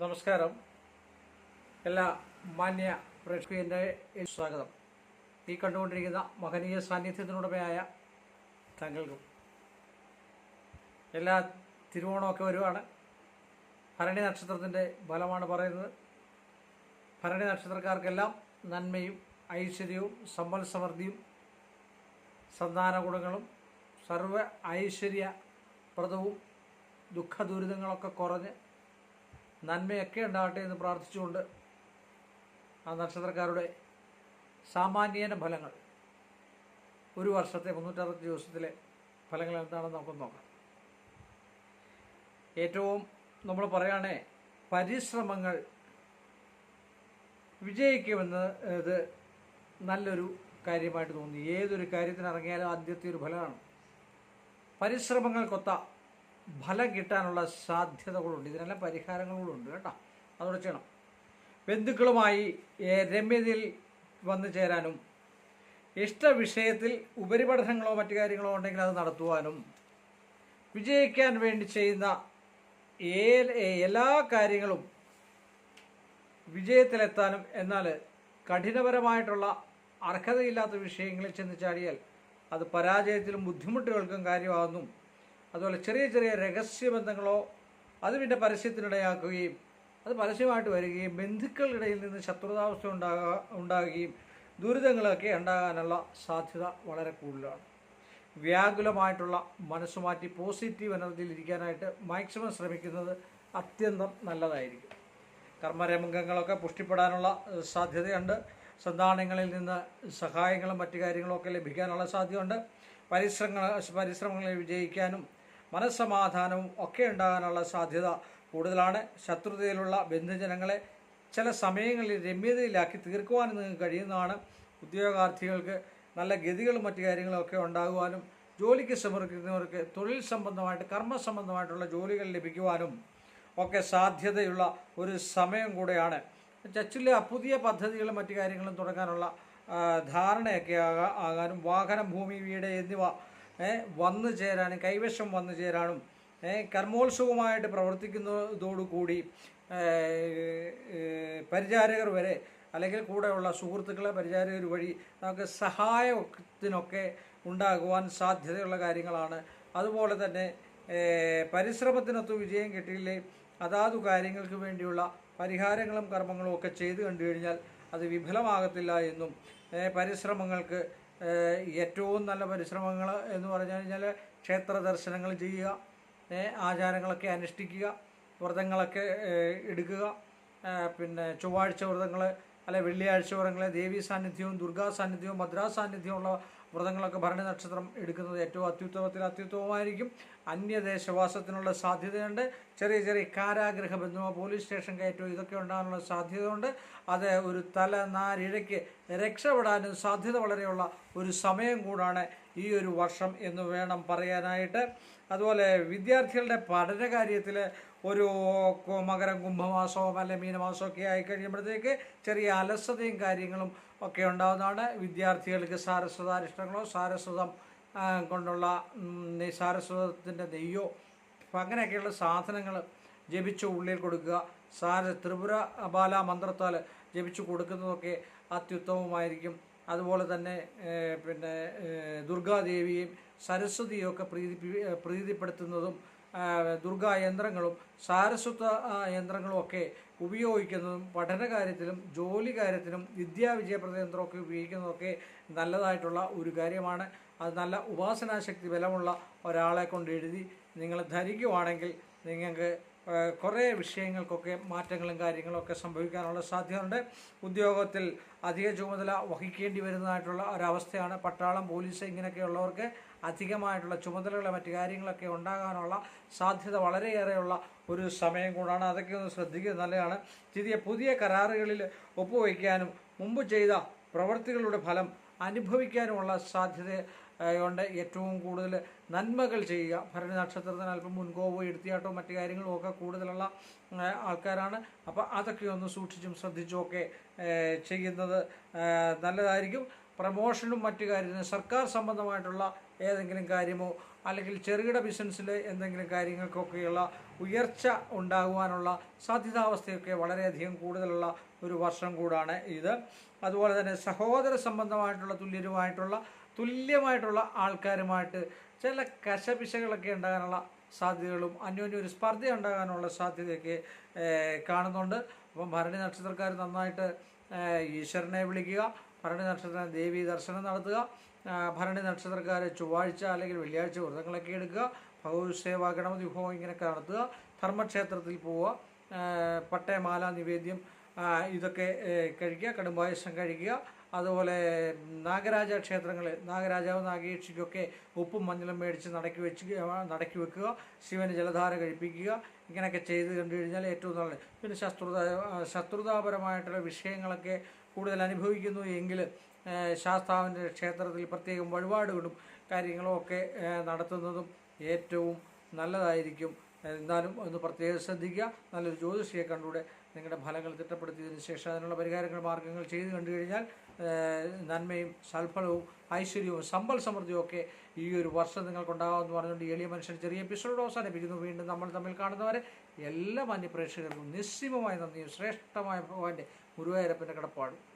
നമസ്കാരം. എല്ലാ മാന്യ പ്രേക്ഷകന്റെ സ്വാഗതം. ഈ കണ്ടുകൊണ്ടിരിക്കുന്ന മഹനീയ സാന്നിധ്യത്തിനുടമയായ താങ്കൾക്കും. എല്ലാ തിരുവോണമൊക്കെ വരുവാണ്. ഭരണി നക്ഷത്രത്തിന്റെ ഫലമാണ് പറയുന്നത്. ഭരണി നക്ഷത്രക്കാർക്കെല്ലാം നന്മയും ഐശ്വര്യവും സമ്പൽ സമൃദ്ധിയും സന്താന ഗുണങ്ങളും സർവ ഐശ്വര്യപ്രദവും ദുഃഖ ദുരിതങ്ങളൊക്കെ കുറഞ്ഞ് നന്മയൊക്കെ ഉണ്ടാകട്ടെ എന്ന് പ്രാർത്ഥിച്ചുകൊണ്ട് ആ നക്ഷത്രക്കാരുടെ സാമാന്യേന ഫലങ്ങൾ ഒരു വർഷത്തെ മുന്നൂറ്ററുപത്തി ദിവസത്തിലെ ഫലങ്ങൾ എന്താണെന്ന് നമുക്ക് നോക്കാം. ഏറ്റവും നമ്മൾ പറയുകയാണെ പരിശ്രമങ്ങൾ വിജയിക്കുമെന്ന് ഇത് നല്ലൊരു കാര്യമായിട്ട് തോന്നി. ഏതൊരു കാര്യത്തിനിറങ്ങിയാലും ആദ്യത്തെ ഒരു ഫലമാണ്. പരിശ്രമങ്ങൾക്കൊത്ത ഫലം കിട്ടാനുള്ള സാധ്യതകളുണ്ട്. ഇതിനെല്ലാം പരിഹാരങ്ങളുണ്ട് കേട്ടോ. അതോടെ ചെയ്യണം. ബന്ധുക്കളുമായി രമ്യതയിൽ വന്നു ചേരാനും ഇഷ്ട വിഷയത്തിൽ ഉപരിപഠനങ്ങളോ മറ്റു കാര്യങ്ങളോ ഉണ്ടെങ്കിൽ അത് നടത്തുവാനും വിജയിക്കാൻ വേണ്ടി ചെയ്യുന്ന എല്ലാ കാര്യങ്ങളും വിജയത്തിലെത്താനും എന്നാൽ കഠിനപരമായിട്ടുള്ള അർഹതയില്ലാത്ത വിഷയങ്ങളിൽ ചെന്ന് ചാടിയാൽ അത് പരാജയത്തിലും ബുദ്ധിമുട്ടുകൾക്കും കാര്യമാകുന്നു. അതുപോലെ ചെറിയ ചെറിയ രഹസ്യബന്ധങ്ങളോ അത് പിന്നെ പരസ്യത്തിനിടയാക്കുകയും അത് പരസ്യമായിട്ട് വരികയും ബന്ധുക്കളുടെ നിന്ന് ശത്രുതാവസ്ഥ ഉണ്ടാകുക ഉണ്ടാകുകയും ദുരിതങ്ങളൊക്കെ ഉണ്ടാകാനുള്ള സാധ്യത വളരെ കൂടുതലാണ്. വ്യാകുലമായിട്ടുള്ള മനസ്സുമാറ്റി പോസിറ്റീവ് എനർജിയിൽ ഇരിക്കാനായിട്ട് മാക്സിമം ശ്രമിക്കുന്നത് അത്യന്തം നല്ലതായിരിക്കും. കർമ്മരംഗങ്ങളൊക്കെ പുഷ്ടിപ്പെടാനുള്ള സാധ്യതയുണ്ട്. സന്താനങ്ങളിൽ നിന്ന് സഹായങ്ങളും മറ്റു കാര്യങ്ങളൊക്കെ ലഭിക്കാനുള്ള സാധ്യതയുണ്ട്. പരിശ്രമങ്ങൾ പരിശ്രമങ്ങളിൽ വിജയിക്കാനും മനസ്സമാധാനവും ഒക്കെ ഉണ്ടാകാനുള്ള സാധ്യത കൂടുതലാണ്. ശത്രുതയിലുള്ള ബന്ധുജനങ്ങളെ ചില സമയങ്ങളിൽ രമ്യതയിലാക്കി തീർക്കുവാനും നിങ്ങൾക്ക് കഴിയുന്നതാണ്. ഉദ്യോഗാർത്ഥികൾക്ക് നല്ല ഗതികളും മറ്റു കാര്യങ്ങളും ഒക്കെ ഉണ്ടാകുവാനും ജോലിക്ക് സമർപ്പിക്കുന്നവർക്ക് തൊഴിൽ സംബന്ധമായിട്ട് കർമ്മ സംബന്ധമായിട്ടുള്ള ജോലികൾ ലഭിക്കുവാനും ഒക്കെ സാധ്യതയുള്ള ഒരു സമയം കൂടെയാണ്. ചച്ചിലെ പുതിയ പദ്ധതികളും മറ്റു കാര്യങ്ങളും തുടങ്ങാനുള്ള ധാരണയൊക്കെ ആകാ ആകാനും വാഹനം ഭൂമി വീട് എന്നിവ വന്നു ചേരാനും കൈവശം വന്നു ചേരാനും കർമ്മോത്സവമായിട്ട് പ്രവർത്തിക്കുന്നതോടുകൂടി പരിചാരകർ വരെ അല്ലെങ്കിൽ കൂടെയുള്ള സുഹൃത്തുക്കളെ പരിചാരകർ വഴി നമുക്ക് സഹായത്തിനൊക്കെ ഉണ്ടാകുവാൻ സാധ്യതയുള്ള കാര്യങ്ങളാണ്. അതുപോലെ തന്നെ പരിശ്രമത്തിനൊത്ത് വിജയം കിട്ടിയില്ലേ അതാതു കാര്യങ്ങൾക്ക് വേണ്ടിയുള്ള പരിഹാരങ്ങളും കർമ്മങ്ങളും ഒക്കെ ചെയ്തു കണ്ടു കഴിഞ്ഞാൽ അത് വിഫലമാകത്തില്ല എന്നും പരിശ്രമങ്ങൾക്ക് ഏറ്റവും നല്ല പരിശ്രമങ്ങൾ എന്ന് പറഞ്ഞു കഴിഞ്ഞാൽ ക്ഷേത്ര ദർശനങ്ങൾ ചെയ്യുക ആചാരങ്ങളൊക്കെ അനുഷ്ഠിക്കുക വ്രതങ്ങളൊക്കെ എടുക്കുക പിന്നെ ചൊവ്വാഴ്ച വ്രതങ്ങൾ അല്ലെ വെള്ളിയാഴ്ച വ്രതങ്ങൾ ദേവീ സാന്നിധ്യവും ദുർഗാ സാന്നിധ്യവും ഭദ്രാ സാന്നിധ്യമുള്ള വ്രതങ്ങളൊക്കെ ഭരണി നക്ഷത്രം എടുക്കുന്നത് ഏറ്റവും അത്യുത്തമത്തിൽ അത്യുത്തമമായിരിക്കും. അന്യദേശവാസത്തിനുള്ള സാധ്യതയുണ്ട്. ചെറിയ ചെറിയ കാരാഗ്രഹ ബന്ധമോ പോലീസ് സ്റ്റേഷൻ കയറ്റോ ഇതൊക്കെ ഉണ്ടാകാനുള്ള സാധ്യതയുണ്ട്. അത് ഒരു തല നാരിഴയ്ക്ക് രക്ഷപ്പെടാനും സാധ്യത വളരെയുള്ള ഒരു സമയം കൂടാണ് ഈ ഒരു വർഷം എന്ന് വേണം പറയാനായിട്ട്. അതുപോലെ വിദ്യാർത്ഥികളുടെ പഠന കാര്യത്തിൽ ഒരു മകരം കുംഭമാസവും അല്ലെ മീനമാസമോ ഒക്കെ ആയി കഴിയുമ്പോഴത്തേക്ക് ചെറിയ അലസതയും കാര്യങ്ങളും ഒക്കെ ഉണ്ടാകുന്നതാണ് വിദ്യാർത്ഥികൾക്ക് സാരസ്വതാരിഷ്ടങ്ങളോ സാരസ്വതം കൊണ്ടുള്ള സാരസ്വതത്തിന്റെ നെയ്യോ അങ്ങനെയൊക്കെയുള്ള സാധനങ്ങൾ ജപിച്ച് ഉള്ളിൽ കൊടുക്കുക. സാര ത്രിപുര ബാല മന്ത്രത്താൽ ജപിച്ച് കൊടുക്കുന്നതൊക്കെ അത്യുത്തമമായിരിക്കും. അതുപോലെ തന്നെ പിന്നെ ദുർഗാദേവിയും സരസ്വതിയും ഒക്കെ പ്രീതി പ്രീതിപ്പെടുത്തുന്നതും ദുർഗാ യന്ത്രങ്ങളും സാരസ്വത യന്ത്രങ്ങളും ഒക്കെ ഉപയോഗിക്കുന്നതും പഠന കാര്യത്തിലും ജോലി കാര്യത്തിലും വിദ്യാവിജയപ്രദ യന്ത്രമൊക്കെ ഉപയോഗിക്കുന്നതൊക്കെ നല്ലതായിട്ടുള്ള ഒരു കാര്യമാണ്. അത് നല്ല ഉപാസനാശക്തി ബലമുള്ള ഒരാളെ കൊണ്ട് എഴുതി നിങ്ങൾ ധരിക്കുവാണെങ്കിൽ നിങ്ങൾക്ക് കുറേ വിഷയങ്ങൾക്കൊക്കെ മാറ്റങ്ങളും കാര്യങ്ങളൊക്കെ സംഭവിക്കാനുള്ള സാധ്യതയുണ്ട്. ഉദ്യോഗത്തിൽ അധിക ചുമതല വഹിക്കേണ്ടി വരുന്നതായിട്ടുള്ള ഒരവസ്ഥയാണ്. പട്ടാളം പോലീസ് ഇങ്ങനെയൊക്കെയുള്ളവർക്ക് അധികമായിട്ടുള്ള ചുമതലകളെ മറ്റു കാര്യങ്ങളൊക്കെ ഉണ്ടാകാനുള്ള സാധ്യത വളരെയേറെയുള്ള ഒരു സമയം കൂടാണ്. അതൊക്കെ ഒന്ന് ശ്രദ്ധിക്കുന്നത് നല്ലതാണ്. പുതിയ പുതിയ കരാറുകളിൽ ഒപ്പുവയ്ക്കാനും മുമ്പ് ചെയ്ത പ്രവൃത്തികളുടെ ഫലം അനുഭവിക്കാനുമുള്ള സാധ്യത ഉണ്ട് ഏറ്റവും കൂടുതൽ നന്മകൾ ചെയ്യുക. ഭരണി നക്ഷത്രത്തിന് അല്പം മുൻകോപോ എടുത്തിയാട്ടോ മറ്റു കാര്യങ്ങളും ഒക്കെ കൂടുതലുള്ള ആൾക്കാരാണ്. അപ്പോൾ അതൊക്കെ ഒന്ന് സൂക്ഷിച്ചും ശ്രദ്ധിച്ചുമൊക്കെ ചെയ്യുന്നത് നല്ലതായിരിക്കും. പ്രമോഷനും മറ്റു കാര്യത്തിന് സർക്കാർ സംബന്ധമായിട്ടുള്ള ഏതെങ്കിലും കാര്യമോ അല്ലെങ്കിൽ ചെറുകിട ബിസിനസ്സിൽ എന്തെങ്കിലും കാര്യങ്ങൾക്കൊക്കെയുള്ള ഉയർച്ച ഉണ്ടാകുവാനുള്ള സാധ്യതാവസ്ഥയൊക്കെ വളരെയധികം കൂടുതലുള്ള ഒരു വർഷം കൂടാണ് ഇത്. അതുപോലെ തന്നെ സഹോദര സംബന്ധമായിട്ടുള്ള തുല്യരുമായിട്ടുള്ള തുല്യമായിട്ടുള്ള ആൾക്കാരുമായിട്ട് ചില കശപിശകളൊക്കെ ഉണ്ടാകാനുള്ള സാധ്യതകളും അന്യോന്യം ഒരു സ്പർദ്ധ ഉണ്ടാകാനുള്ള സാധ്യതയൊക്കെ കാണുന്നുണ്ട്. അപ്പം ഭരണി നക്ഷത്രക്കാർ നന്നായിട്ട് ഈശ്വരനെ വിളിക്കുക ഭരണി നക്ഷത്ര ദേവി ദർശനം നടത്തുക ഭരണി നക്ഷത്രക്കാർ ചൊവ്വാഴ്ച അല്ലെങ്കിൽ വെള്ളിയാഴ്ച വ്രതങ്ങളൊക്കെ എടുക്കുക ഭഗവത് സേവ ഗണപതി ഹോമം ഇങ്ങനെയൊക്കെ നടത്തുക ധർമ്മക്ഷേത്രത്തിൽ പോവുക പട്ടയമാല നിവേദ്യം ഇതൊക്കെ കഴിക്കുക കടുംപായസം കഴിക്കുക. അതുപോലെ നാഗരാജ ക്ഷേത്രങ്ങളിൽ നാഗരാജാവ് നാഗേക്ഷിക്കൊക്കെ ഉപ്പും മഞ്ഞളും മേടിച്ച് നടക്കി വെച്ച് നടക്കി വെക്കുക. ശിവന് ജലധാര കഴിപ്പിക്കുക. ഇങ്ങനെയൊക്കെ ചെയ്ത് കണ്ടു കഴിഞ്ഞാൽ ഏറ്റവും നല്ലത്. പിന്നെ ശത്രുത ശത്രുതാപരമായിട്ടുള്ള വിഷയങ്ങളൊക്കെ കൂടുതൽ അനുഭവിക്കുന്നു എങ്കിൽ ശാസ്താവിന്റെ ക്ഷേത്രത്തിൽ പ്രത്യേകം വഴിപാടുകളും കാര്യങ്ങളും ഒക്കെ നടത്തുന്നതും ഏറ്റവും നല്ലതായിരിക്കും. എന്നാലും ഒന്ന് പ്രത്യേകം ശ്രദ്ധിക്കുക. നല്ലൊരു ജ്യോതിഷിയെ കണ്ടുകൂടെ നിങ്ങളുടെ ഫലങ്ങൾ തിട്ടപ്പെടുത്തിയതിന് ശേഷം അതിനുള്ള പരിഹാരങ്ങൾ മാർഗങ്ങൾ ചെയ്തു കണ്ടു കഴിഞ്ഞാൽ നന്മയും സൽഫലവും ഐശ്വര്യവും സമ്പൽ സമൃദ്ധിയും ഒക്കെ ഈ ഒരു വർഷം നിങ്ങൾക്കുണ്ടാകുമെന്ന് പറഞ്ഞുകൊണ്ട് എളിയ മനുഷ്യൻ ചെറിയ എപ്പിസോഡ് അവസാനിപ്പിക്കുന്നു. വീണ്ടും നമ്മൾ തമ്മിൽ കാണുന്നവരെ എല്ലാ മാന്യ പ്രേക്ഷകർക്കും നിസ്സീമമായ നന്ദിയും ശ്രേഷ്ഠമായ ഭഗവാന്റെ ഗുരുവായൂരപ്പന്റെ കടപ്പാടും.